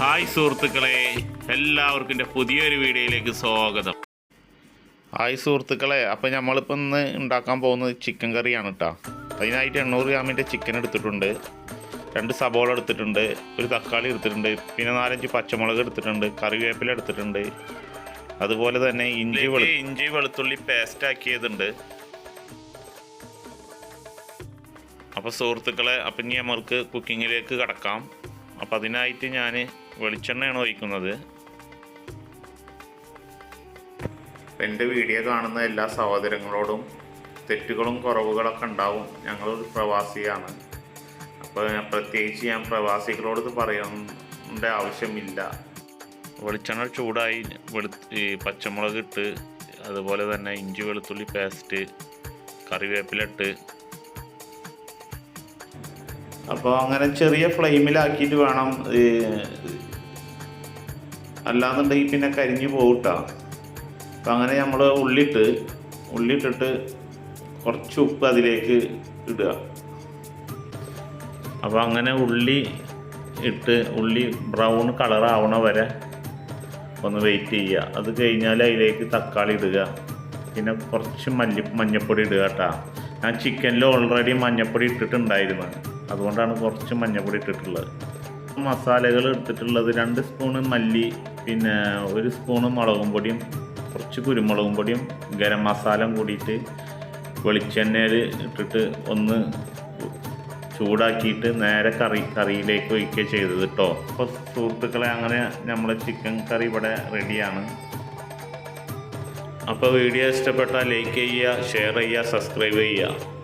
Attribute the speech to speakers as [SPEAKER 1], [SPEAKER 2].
[SPEAKER 1] Hi സുഹൃത്തുക്കളെ എല്ലാവർക്കും എന്റെ പുതിയൊരു വീഡിയോയിലേക്ക് സ്വാഗതം. ഹായ് സുഹൃത്തുക്കളെ അപ്പോൾ നമ്മളിപ്പോൾ ഇന്ന് ഉണ്ടാക്കാൻ പോകുന്നത് ചിക്കൻ കറിയാണ് കേട്ടോ അതിനായിട്ട് എണ്ണൂറ് ഗ്രാമിന്റെ ചിക്കൻ എടുത്തിട്ടുണ്ട്. രണ്ട് സബോള എടുത്തിട്ടുണ്ട് ഒരു തക്കാളി എടുത്തിട്ടുണ്ട് പിന്നെ നാലഞ്ച് പച്ചമുളക് എടുത്തിട്ടുണ്ട് കറിവേപ്പില എടുത്തിട്ടുണ്ട്. അതുപോലെ തന്നെ ഇഞ്ചി ഇഞ്ചി വെളുത്തുള്ളി പേസ്റ്റ് ആക്കിയതുണ്ട്. അപ്പോൾ സുഹൃത്തുക്കളെ അപ്പം ഇനി നമ്മൾക്ക് കുക്കിങ്ങിലേക്ക് കടക്കാം. അപ്പം അതിനായിട്ട് ഞാൻ വെളിച്ചെണ്ണയാണ് ഒഴിക്കുന്നത്. എന്റെ വീഡിയോ കാണുന്ന എല്ലാ സഹോദരങ്ങളോടും തെറ്റുകളും കുറവുകളൊക്കെ ഉണ്ടാവും. ഞങ്ങളൊരു പ്രവാസിയാണ്. അപ്പോൾ ഞാൻ പ്രത്യേകിച്ച് ഞാൻ പ്രവാസികളോട് ഇത് പറയേണ്ട ആവശ്യമില്ല. വെളിച്ചെണ്ണ ചൂടായി വെളു ഈ പച്ചമുളക് ഇട്ട് അതുപോലെ തന്നെ ഇഞ്ചി വെളുത്തുള്ളി പേസ്റ്റ് കറിവേപ്പില ഇട്ട് അപ്പോൾ അങ്ങനെ ചെറിയ ഫ്ലെയിമിലാക്കിയിട്ട് വേണം അല്ലാന്നുണ്ടെങ്കിൽ പിന്നെ കരിഞ്ഞു പോകട്ടോ അപ്പം അങ്ങനെ നമ്മൾ ഉള്ളിട്ട് ഉള്ളിട്ടിട്ട് കുറച്ച് ഉപ്പ് അതിലേക്ക് ഇടുക. അപ്പോൾ അങ്ങനെ ഉള്ളി ഇട്ട് ഉള്ളി ബ്രൗൺ കളർ ആവണ വരെ ഒന്ന് വെയിറ്റ് ചെയ്യുക. അത് കഴിഞ്ഞാൽ അതിലേക്ക് തക്കാളി ഇടുക. പിന്നെ കുറച്ച് മല്ലി മഞ്ഞപ്പൊടി ഇടുക കേട്ടോ ഞാൻ ചിക്കനിൽ ഓൾറെഡി മഞ്ഞപ്പൊടി ഇട്ടിട്ടുണ്ടായിരുന്നു. അതുകൊണ്ടാണ് കുറച്ച് മഞ്ഞപ്പൊടി ഇട്ടിട്ടുള്ളത്. മസാലകൾ എടുത്തിട്ടുള്ളത് രണ്ട് സ്പൂണ് മല്ലി പിന്നെ ഒരു സ്പൂണ് മുളകും പൊടിയും കുറച്ച് കുരുമുളകും പൊടിയും ഗരം മസാലയും കൂടിയിട്ട് വെളിച്ചെണ്ണയിൽ ഇട്ടിട്ട് ഒന്ന് ചൂടാക്കിയിട്ട് നേരെ കറി കറിയിലേക്ക് ഒഴിക്കുക ചെയ്തത് കേട്ടോ അപ്പോൾ സുഹൃത്തുക്കളെ അങ്ങനെ നമ്മൾ ചിക്കൻ കറി ഇവിടെ റെഡിയാണ്. അപ്പോൾ വീഡിയോ ഇഷ്ടപ്പെട്ടാൽ ലൈക്ക് ചെയ്യുക ഷെയർ ചെയ്യുക സബ്സ്ക്രൈബ് ചെയ്യുക.